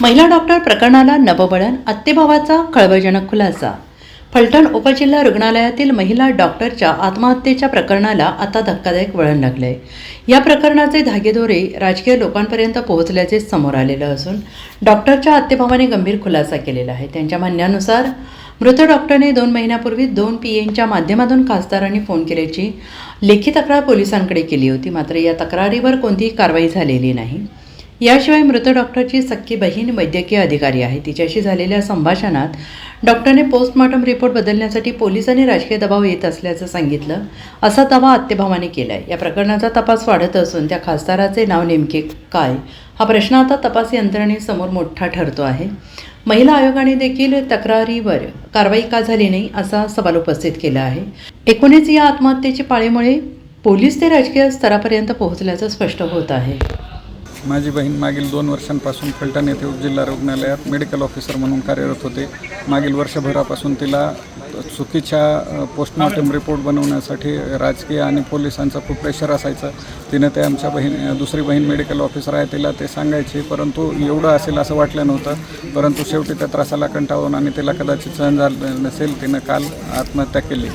महिला डॉक्टर प्रकरणाला नवबळण आत्तेभावाचा खळबळजनक खुलासा. फलटण उपजिल्हा रुग्णालयातील महिला डॉक्टरच्या आत्महत्येच्या प्रकरणाला आता धक्कादायक वळण लागले या प्रकरणाचे धागेदोरे राजकीय लोकांपर्यंत पोहोचल्याचे समोर आलेलं असून डॉक्टरच्या आत्तेभावाने गंभीर खुलासा केलेला आहे. त्यांच्या म्हणण्यानुसार मृत डॉक्टरने दोन महिन्यापूर्वी दोन पी एनच्या माध्यमातून खासदारांनी फोन केल्याची लेखी तक्रार पोलिसांकडे केली होती. मात्र या तक्रारीवर कोणतीही कारवाई झालेली नाही. याशिवाय मृत डॉक्टरची सख्खी बहीण वैद्यकीय अधिकारी आहे. तिच्याशी झालेल्या संभाषणात डॉक्टरने पोस्टमॉर्टम रिपोर्ट बदलण्यासाठी पोलिसांनी राजकीय दबाव येत असल्याचं सांगितलं असा दावा आत्यभावाने केला आहे या प्रकरणाचा तपास वाढत असून त्या खासदाराचे नाव नेमके काय हा प्रश्न आता तपास यंत्रणेसमोर मोठा ठरतो आहे. महिला आयोगाने देखील तक्रारीवर कारवाई का झाली नाही असा सवाल उपस्थित केला आहे. एकूणच या आत्महत्येच्या पाळीमुळे पोलीस ते राजकीय स्तरापर्यंत पोहोचल्याचं स्पष्ट होत आहे. माझी बहीण मागील दोन वर्षांपासून फलटण येथे उपजिल्हा रुग्णालयात मेडिकल ऑफिसर म्हणून कार्यरत होते. मागील वर्षभरापासून तिला चुकीच्या पोस्टमॉर्टम रिपोर्ट बनवण्यासाठी राजकीय आणि पोलिसांचं खूप प्रेशर असायचं. तिनं ते आमच्या बहीण दुसरी बहीण मेडिकल ऑफिसर आहे तिला ते सांगायचे. परंतु एवढं असेल असं वाटलं नव्हतं. परंतु शेवटी त्या त्रासाला कंटाळून आणि तिला कदाचित सहन झालं नसेल तिनं काल आत्महत्या केली.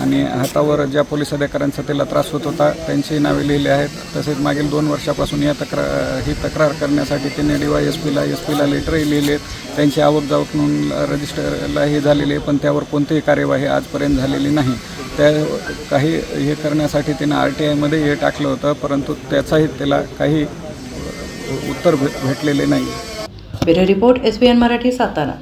आणि हातावर ज्या पोलीस अधिकाऱ्यांचा तिला त्रास होत होता त्यांची नावे लिहिली आहेत. तसेच मागील दोन वर्षापासून या तक्रार ही तक्रार करण्यासाठी तिने डी वाय एस पीला एस पीला लेटरही लिहिले त्यांची आवक जावक नोंद रजिस्टरला हे झालेली आहे पण त्यावर कोणतीही कार्यवाही आजपर्यंत झालेली नाही. त्या काही हे करण्यासाठी तिनं आर टी आयमध्ये हे टाकलं होतं परंतु त्याचाही त्याला काही उत्तर भेटलेले नाही. Bureau report S B N Marathi Satara.